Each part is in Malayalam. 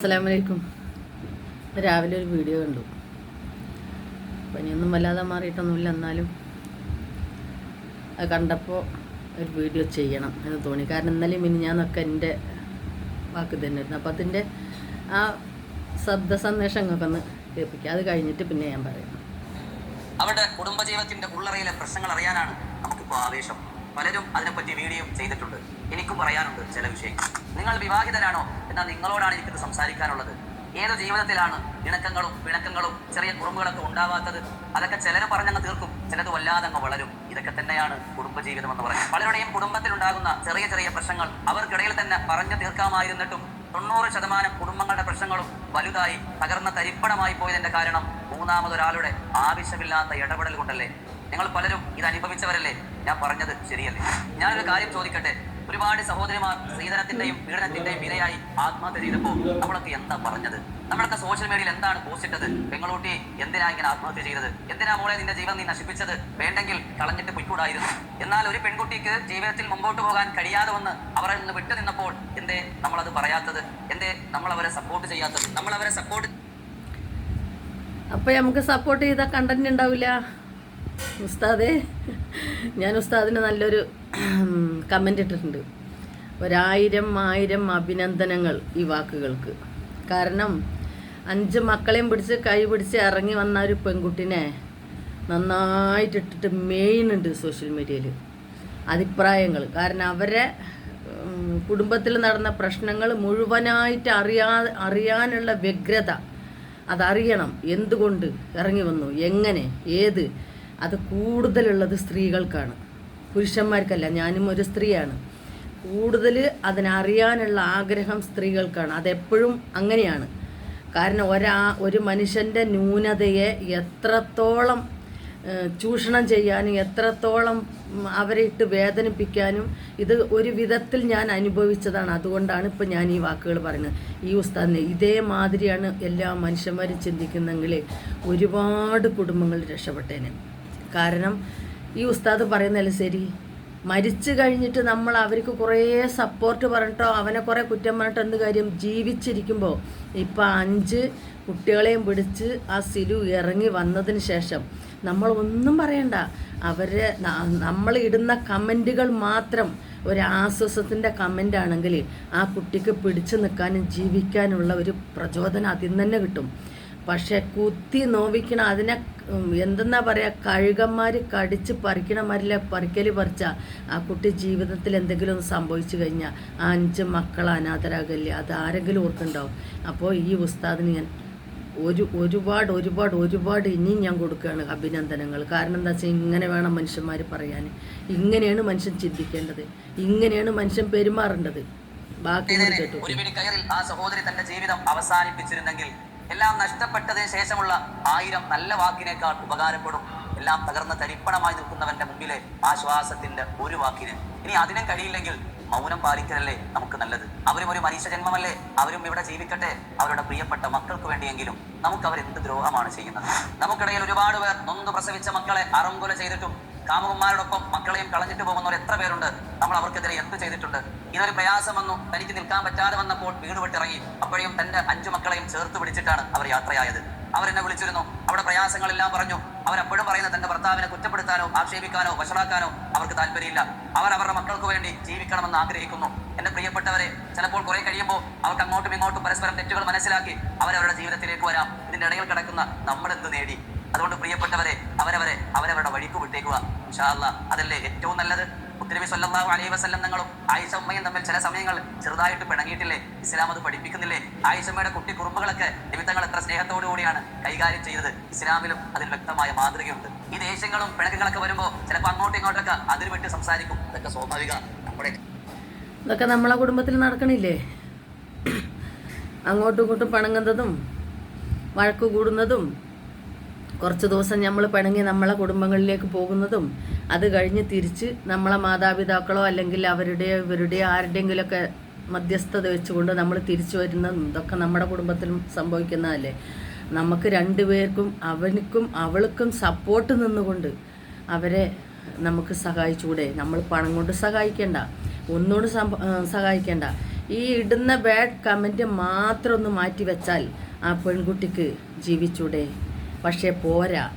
അസ്സലാമലൈക്കും. രാവിലെ ഒരു വീഡിയോ കണ്ടു. പനിയൊന്നും വല്ലാതെ മാറിയിട്ടൊന്നുമില്ല എന്നാലും അത് കണ്ടപ്പോൾ ഒരു വീഡിയോ ചെയ്യണം എന്ന് തോന്നി. കാരണം എന്നാലും ഇന്നലെയും മിനിഞ്ഞാന്നൊക്കെ എന്റെ വാക്ക് തന്നെയായിരുന്നു. അപ്പോൾ അതിന്റെ ആ ശബ്ദ സന്ദേശം ഒന്ന് കേൾപ്പിക്കുക അത് കഴിഞ്ഞിട്ട് പിന്നെ ഞാൻ പറയാം. അവരുടെ കുടുംബജീവിതത്തിന്റെ ഉള്ളറയിലെ പ്രശ്നങ്ങൾ അറിയാനാണ് നമുക്കിപ്പോൾ ആവേശം. പലരും അതിനെപ്പറ്റി വീഡിയോ ചെയ്തിട്ടുണ്ട്. എനിക്കും പറയാനുണ്ട് ചില വിഷയങ്ങൾ. നിങ്ങൾ വിവാഹിതരാണോ? എന്നാൽ നിങ്ങളോടാണ് എനിക്കിത് സംസാരിക്കാനുള്ളത്. ഏത് ജീവിതത്തിലാണ് ഇണക്കങ്ങളും പിണക്കങ്ങളും ചെറിയ കുറുമ്പുകളൊക്കെ ഉണ്ടാവാത്തത്? അതൊക്കെ ചിലര് പറഞ്ഞങ്ങ് തീർക്കും. ചിലത് വല്ലാതെ അങ്ങ് വളരും. ഇതൊക്കെ തന്നെയാണ് കുടുംബജീവിതം എന്ന് പറയുന്നത്. പലരുടെയും കുടുംബത്തിലുണ്ടാകുന്ന ചെറിയ ചെറിയ പ്രശ്നങ്ങൾ അവർക്കിടയിൽ തന്നെ പറഞ്ഞു തീർക്കാമായിരുന്നിട്ടും തൊണ്ണൂറ് ശതമാനം കുടുംബങ്ങളുടെ പ്രശ്നങ്ങളും വലുതായി തകർന്ന തരിപ്പണമായി പോയതിന്റെ കാരണം മൂന്നാമതൊരാളുടെ ആവശ്യമില്ലാത്ത ഇടപെടൽ കൊണ്ടല്ലേ? നിങ്ങൾ പലരും ഇത് അനുഭവിച്ചവരല്ലേ? ഞാൻ പറഞ്ഞത് ശരിയല്ലേ? ഞാനൊരു കാര്യം ചോദിക്കട്ടെ? ഒരുപാട് സഹോദരിമാർ സ്ത്രീധനത്തിന്റെയും പീഡനത്തിന്റെയും ഇരയായി ആത്മഹത്യ ചെയ്തപ്പോൾ നമ്മളൊക്കെ എന്താ പറഞ്ഞത്? നമ്മളൊക്കെ സോഷ്യൽ മീഡിയയിൽ എന്താണ് പോസ്റ്റ് ഇട്ടത്? പെങ്ങളൂട്ടി എന്തിനാ ഇങ്ങനെ ആത്മഹത്യ ചെയ്തത്? എന്തിനാ മോളെ നിന്റെ ജീവൻ നീ നശിപ്പിച്ചത്? വേണ്ടെങ്കിൽ കളഞ്ഞിട്ട് പൊയ്ക്കൂടായിരുന്നു. എന്നാൽ ഒരു പെൺകുട്ടിക്ക് ജീവിതത്തിൽ മുമ്പോട്ട് പോകാൻ കഴിയാതെ വന്ന് അവരെ നിന്ന് വിട്ടു നിന്നപ്പോൾ എന്തേ നമ്മളത് പറയാത്തത്? എന്തേ നമ്മൾ അവരെ സപ്പോർട്ട് ചെയ്യാത്തത്? നമ്മൾ അവരെ സപ്പോർട്ട് അപ്പോൾ നമുക്ക് സപ്പോർട്ട് ചെയ്ത കണ്ടന്റ് ഉണ്ടാവില്ല. ഉസ്താദേ ഞാൻ ഉസ്താദിന് നല്ലൊരു കമന്റ് ഇട്ടിട്ടുണ്ട്. ഒരായിരം ആയിരം അഭിനന്ദനങ്ങൾ ഈ വാക്കുകൾക്ക്. കാരണം അഞ്ച് മക്കളെയും പിടിച്ച് കൈ പിടിച്ച് ഇറങ്ങി വന്ന ഒരു പെൺകുട്ടിനെ നന്നായിട്ട് ഇട്ടിട്ട് മെയിനുണ്ട് സോഷ്യൽ മീഡിയയിൽ അഭിപ്രായങ്ങൾ. കാരണം അവരെ കുടുംബത്തിൽ നടന്ന പ്രശ്നങ്ങൾ മുഴുവനായിട്ട് അറിയാ അറിയാനുള്ള വ്യഗ്രത. അതറിയണം എന്തുകൊണ്ട് ഇറങ്ങി വന്നു എങ്ങനെ ഏത്. അത് കൂടുതലുള്ളത് സ്ത്രീകൾക്കാണ്. പുരുഷന്മാർക്കല്ല ഞാനും ഒരു സ്ത്രീയാണ്. കൂടുതൽ അതിനറിയാനുള്ള ആഗ്രഹം സ്ത്രീകൾക്കാണ്. അതെപ്പോഴും അങ്ങനെയാണ്. കാരണം ഒരാ ഒരു മനുഷ്യന്റെ ന്യൂനതയെ എത്രത്തോളം ചൂഷണം ചെയ്യാനും എത്രത്തോളം അവരെ ഇട്ട് വേദനിപ്പിക്കാനും ഇത് ഒരു വിധത്തിൽ ഞാൻ അനുഭവിച്ചതാണ്. അതുകൊണ്ടാണ് ഇപ്പം ഞാൻ ഈ വാക്കുകൾ പറയുന്നത്. ഈ ഉസ്താദിനെ ഇതേമാതിരിയാണ് എല്ലാ മനുഷ്യന്മാരും ചിന്തിക്കുന്നെങ്കിൽ ഒരുപാട് കുടുംബങ്ങൾ രക്ഷപ്പെട്ടേനെ. കാരണം ഈ ഉസ്താദ് പറയുന്നതല്ല ശരി? മരിച്ചു കഴിഞ്ഞിട്ട് നമ്മൾ അവർക്ക് കുറേ സപ്പോർട്ട് പറഞ്ഞിട്ടോ അവനെ കുറേ കുറ്റം പറഞ്ഞിട്ടോ എന്ത് കാര്യം? ജീവിച്ചിരിക്കുമ്പോൾ ഇപ്പം അഞ്ച് കുട്ടികളെയും പിടിച്ച് ആ സിലു ഇറങ്ങി വന്നതിന് ശേഷം നമ്മൾ ഒന്നും പറയണ്ട. അവരെ നമ്മൾ ഇടുന്ന കമന്റുകൾ മാത്രം ഒരു ആശ്വാസത്തിന്റെ കമന്റ് ആണെങ്കിൽ ആ കുട്ടിക്ക് പിടിച്ചു നിൽക്കാനും ജീവിക്കാനുള്ള ഒരു പ്രചോദനം അതിൽ നിന്ന് തന്നെ കിട്ടും. പക്ഷെ കുത്തി നോവിക്കണം അതിനെ എന്തെന്നാ പറയുക കഴുകന്മാർ കടിച്ച് പറിക്കണ പറിക്കണമാരില്ല പറിക്കൽ പറിച്ച ആ കുട്ടി ജീവിതത്തിൽ എന്തെങ്കിലും ഒന്ന് സംഭവിച്ചു കഴിഞ്ഞാൽ ആ അഞ്ച് മക്കൾ അനാഥരാകല്ലേ അത് ആരെങ്കിലും ഓർക്കുണ്ടാവും അപ്പോൾ ഈ ഉസ്താദിന് ഞാൻ ഒരു ഒരുപാട് ഒരുപാട് ഒരുപാട് ഇനിയും ഞാൻ കൊടുക്കുകയാണ് അഭിനന്ദനങ്ങൾ. കാരണം എന്താ വെച്ചാൽ ഇങ്ങനെ വേണം മനുഷ്യന്മാർ പറയാൻ ഇങ്ങനെയാണ് മനുഷ്യൻ ചിന്തിക്കേണ്ടത്. ഇങ്ങനെയാണ് മനുഷ്യൻ പെരുമാറേണ്ടത്. ബാക്കി കേട്ടു ഒരു മിനിറ്റ് കയറിൽ ആ സഹോദരി തന്റെ ജീവിതം അവസാനിപ്പിച്ചിരുന്നെങ്കിൽ എല്ലാം നഷ്ടപ്പെട്ടതിന് ശേഷമുള്ള ആയിരം നല്ല വാക്കിനേക്കാൾ ഉപകാരപ്പെടും. എല്ലാം തകർന്ന തരിപ്പണമായി നിൽക്കുന്നവന്റെ മുമ്പിലെ ആശ്വാസത്തിന്റെ ഒരു വാക്കിന്. ഇനി അതിനും കഴിയില്ലെങ്കിൽ മൗനം പാലിക്കലല്ലേ നമുക്ക് നല്ലത്? അവരും ഒരു മനുഷ്യ ജന്മമല്ലേ? അവരും ഇവിടെ ജീവിക്കട്ടെ? അവരുടെ പ്രിയപ്പെട്ട മക്കൾക്ക് വേണ്ടിയെങ്കിലും നമുക്ക് അവർ എന്ത് ദ്രോഹമാണ് ചെയ്യുന്നത്? നമുക്കിടയിൽ ഒരുപാട് പേർ നൊന്ത് പ്രസവിച്ച മക്കളെ അറംകൊല ചെയ്തിട്ടും കാമുകന്മാരോടൊപ്പം മക്കളെയും കളഞ്ഞിട്ട് പോകുന്നവർ എത്ര പേരുണ്ട്? നമ്മൾ അവർക്കെതിരെ എന്ത് ചെയ്തിട്ടുണ്ട്? ഇതൊരു പ്രയാസം വന്നു തനിക്ക് നിൽക്കാൻ പറ്റാതെ വന്നപ്പോൾ വീട് വിട്ടിറങ്ങി അപ്പോഴും തന്റെ അഞ്ചു മക്കളെയും ചേർത്ത് പിടിച്ചിട്ടാണ് അവർ യാത്രയായത്. അവരെന്നെ വിളിച്ചിരുന്നു. അവിടെ പ്രയാസങ്ങളെല്ലാം പറഞ്ഞു. അവരപ്പോഴും പറയുന്ന തന്റെ ഭർത്താവിനെ കുറ്റപ്പെടുത്താനോ ആക്ഷേപിക്കാനോ വഷളാക്കാനോ അവർക്ക് താല്പര്യമില്ല. അവർ അവരുടെ മക്കൾക്ക് വേണ്ടി ജീവിക്കണമെന്ന് ആഗ്രഹിക്കുന്നു. എന്റെ പ്രിയപ്പെട്ടവരെ ചിലപ്പോൾ കുറെ കഴിയുമ്പോൾ അവർക്ക് അങ്ങോട്ടും ഇങ്ങോട്ടും പരസ്പരം തെറ്റുകൾ മനസ്സിലാക്കി അവരവരുടെ ജീവിതത്തിലേക്ക് വരാം. ഇതിന്റെ ഇടയിൽ കിടക്കുന്ന നമ്മൾ എന്ത് നേടി? അതുകൊണ്ട് പ്രിയപ്പെട്ടവരെ അവരവരെ അവരവരുടെ വഴിക്ക് വിട്ടേക്കുക. ഇൻഷാ അല്ലാ അതല്ലേ ഏറ്റവും നല്ലത്? മുത്തനബി സല്ലല്ലാഹു അലൈഹി വസ്ലം നിങ്ങളും ആയിഷമ്മയും തമ്മിൽ ചില സമയങ്ങൾ ചെറുതായിട്ട് പിണങ്ങിയിട്ടില്ലേ? ഇസ്ലാം അത് പഠിപ്പിക്കുന്നില്ലേ? ആയിഷമ്മയുടെ കുട്ടി കുറുമ്പുകളൊക്കെ നിമിത്തങ്ങൾ എത്ര സ്നേഹത്തോടു കൂടിയാണ് കൈകാര്യം ചെയ്തത്. ഇസ്ലാമിലും അതിൽ വ്യക്തമായ മാതൃകയുണ്ട്. ഈ ദേഷ്യങ്ങളും പിണക്കങ്ങളൊക്കെ വരുമ്പോൾ ചിലപ്പോൾ അങ്ങോട്ടും ഇങ്ങോട്ടൊക്കെ അതിൽ വിട്ട് സംസാരിക്കും. ഇതൊക്കെ സ്വാഭാവിക. നമ്മുടെ ഇതൊക്കെ നമ്മളെ കുടുംബത്തിൽ നടക്കണില്ലേ? അങ്ങോട്ടും ഇങ്ങോട്ടും പണങ്ങുന്നതും വഴക്കു കൂടുന്നതും കുറച്ച് ദിവസം നമ്മൾ പിണങ്ങി നമ്മളെ കുടുംബങ്ങളിലേക്ക് പോകുന്നതും അത് കഴിഞ്ഞ് തിരിച്ച് നമ്മളെ മാതാപിതാക്കളോ അല്ലെങ്കിൽ അവരുടെ ഇവരുടെ ആരുടെയെങ്കിലുമൊക്കെ മധ്യസ്ഥത വെച്ചുകൊണ്ട് നമ്മൾ തിരിച്ചു വരുന്നതും ഇതൊക്കെ നമ്മുടെ കുടുംബത്തിലും സംഭവിക്കുന്നതല്ലേ? നമുക്ക് രണ്ടുപേർക്കും അവനിക്കും അവൾക്കും സപ്പോർട്ട് നിന്നുകൊണ്ട് അവരെ നമുക്ക് സഹായിച്ചുകൂടെ? നമ്മൾ പണം കൊണ്ട് സഹായിക്കേണ്ട. ഒന്നുകൊണ്ട് സഹായിക്കേണ്ട. ഈ ഇടുന്ന ബാഡ് കമന്റ് മാത്രം ഒന്ന് മാറ്റി വെച്ചാൽ ആ പെൺകുട്ടിക്ക് ജീവിച്ചൂടെ? പക്ഷേ പോരാ.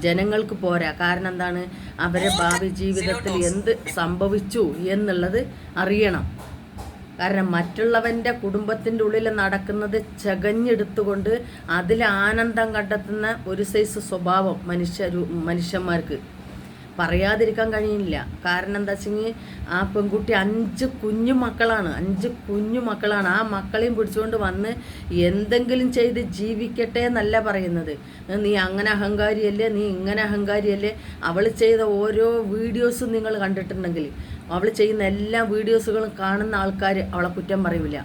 ജനങ്ങൾക്ക് പോരാ. കാരണം എന്താണ്? അവരെ ഭാവി ജീവിതത്തിൽ എന്ത് സംഭവിച്ചു എന്നുള്ളത് അറിയണം. കാരണം മറ്റുള്ളവന്റെ കുടുംബത്തിന്റെ ഉള്ളിൽ നടക്കുന്നത് ചകഞ്ഞെടുത്തുകൊണ്ട് അതിൽ ആനന്ദം കണ്ടെത്തുന്ന ഒരു സൈസ് സ്വഭാവം മനുഷ്യ മനുഷ്യന്മാർക്ക്. പറയാതിരിക്കാൻ കഴിയില്ല കാരണം എന്താ വെച്ചെങ്കിൽ ആ പെൺകുട്ടി അഞ്ച് കുഞ്ഞു മക്കളാണ്. അഞ്ച് കുഞ്ഞു മക്കളാണ്. ആ മക്കളെയും പിടിച്ചുകൊണ്ട് വന്ന് എന്തെങ്കിലും ചെയ്ത് ജീവിക്കട്ടെ എന്നല്ല പറയുന്നത്. നീ അങ്ങനെ അഹങ്കാരിയല്ലേ? നീ ഇങ്ങനെ അഹങ്കാരിയല്ലേ? അവൾ ചെയ്ത ഓരോ വീഡിയോസും നിങ്ങൾ കണ്ടിട്ടുണ്ടെങ്കിൽ അവൾ ചെയ്യുന്ന എല്ലാ വീഡിയോസുകളും കാണുന്ന ആൾക്കാർ അവളെ കുറ്റം പറയൂല.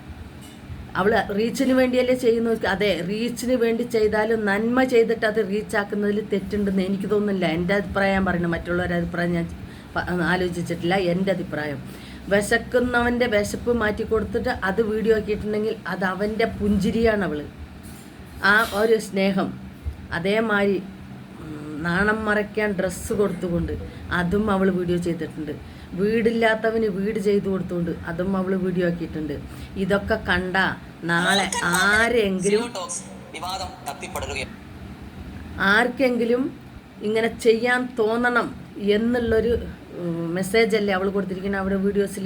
അവൾ റീച്ചിന് വേണ്ടിയല്ലേ ചെയ്യുന്നു അതെ റീച്ചിന് വേണ്ടി ചെയ്താലും നന്മ ചെയ്തിട്ട് അത് റീച്ചാക്കുന്നതിൽ തെറ്റുണ്ടെന്ന് എനിക്ക് തോന്നുന്നില്ല. എന്റെ അഭിപ്രായം പറയുന്നത് മറ്റുള്ളവരുടെ അഭിപ്രായം ഞാൻ ആലോചിച്ചിട്ടില്ല. എന്റെ അഭിപ്രായം. വിശക്കുന്നവന്റെ വിശപ്പ് മാറ്റി കൊടുത്തിട്ട് അത് വീഡിയോ ആക്കിയിട്ടുണ്ടെങ്കിൽ അത് അവന്റെ പുഞ്ചിരിയാണ് അവൾ ആ ഒരു സ്നേഹം. അതേമാതിരി നാണം മറയ്ക്കാൻ ഡ്രസ്സ് കൊടുത്തുകൊണ്ട് അതും അവൾ വീഡിയോ ചെയ്തിട്ടുണ്ട്. വീടില്ലാത്തവന് വീട് ചെയ്തു കൊടുത്തുകൊണ്ട് അതും അവൾ വീഡിയോ ആക്കിയിട്ടുണ്ട്. ഇതൊക്കെ കണ്ട നാളെ ആരെങ്കിലും ആർക്കെങ്കിലും ഇങ്ങനെ ചെയ്യാൻ തോന്നണം എന്നുള്ളൊരു മെസ്സേജ് അല്ലേ അവൾ കൊടുത്തിരിക്കുന്നത് അവിടെ വീഡിയോസിൽ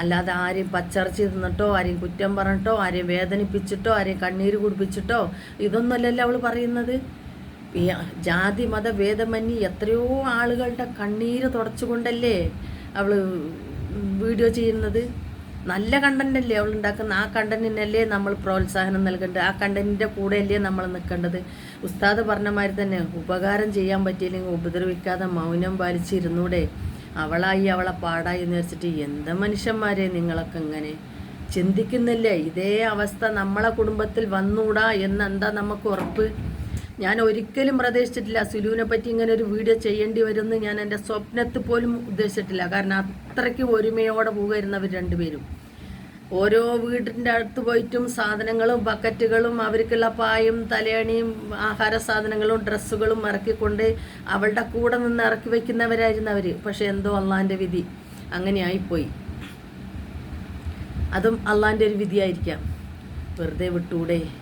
അല്ലാതെ ആരെയും പച്ചറച്ചി തിന്നിട്ടോ ആരെയും കുറ്റം പറഞ്ഞിട്ടോ ആരെയും വേദനിപ്പിച്ചിട്ടോ ആരെയും കണ്ണീര് കുടിപ്പിച്ചിട്ടോ ഇതൊന്നുമല്ലല്ലോ അവൾ പറയുന്നത്. ഈ ജാതി മത ഭേദമന്യേ എത്രയോ ആളുകളുടെ കണ്ണീര് തുടച്ചുകൊണ്ടല്ലേ അവൾ വീഡിയോ ചെയ്യുന്നത് നല്ല കണ്ടന്റ് അല്ലേ അവൾ ഉണ്ടാക്കുന്ന? ആ കണ്ടന്റിനല്ലേ നമ്മൾ പ്രോത്സാഹനം നൽകേണ്ടത്? ആ കണ്ടന്റിന്റെ കൂടെ അല്ലേ നമ്മൾ നിൽക്കേണ്ടത്? ഉസ്താദ് പറഞ്ഞമാതിരി തന്നെ ഉപകാരം ചെയ്യാൻ പറ്റിയില്ലെങ്കിൽ ഉപദ്രവിക്കാതെ മൗനം പാലിച്ചിരുന്നൂടെ. അവളായി അവളെ പാടായി എന്ന് വെച്ചിട്ട് എന്താ മനുഷ്യന്മാരെ നിങ്ങളൊക്കെ ഇങ്ങനെ ചിന്തിക്കുന്നില്ലേ? ഇതേ അവസ്ഥ നമ്മളെ കുടുംബത്തിൽ വന്നൂടാ എന്നെന്താ നമുക്ക് ഉറപ്പ്? ഞാൻ ഒരിക്കലും പ്രതീക്ഷിച്ചിട്ടില്ല സുലുവിനെ പറ്റി ഇങ്ങനെ ഒരു വീഡിയോ ചെയ്യേണ്ടി വരുമെന്ന് ഞാൻ എന്റെ സ്വപ്നത്തിൽ പോലും ഉദ്ദേശിച്ചിട്ടില്ല. കാരണം അത്രയ്ക്ക് ഒരുമയോടെ പോകുമായിരുന്നവർ രണ്ടുപേരും. ഓരോ വീടിന്റെ അടുത്ത് പോയിട്ടും സാധനങ്ങളും ബക്കറ്റുകളും അവർക്കുള്ള പായും തലയണിയും ആഹാര സാധനങ്ങളും ഡ്രസ്സുകളും ഇറക്കിക്കൊണ്ട് അവളുടെ കൂടെ നിന്ന് ഇറക്കി വയ്ക്കുന്നവരായിരുന്നു അവർ പക്ഷെ എന്തോ അള്ളാന്റെ വിധി അങ്ങനെയായിപ്പോയി. അതും അള്ളാന്റെ ഒരു വിധിയായിരിക്കാം. വെറുതെ വിട്ടൂടെ.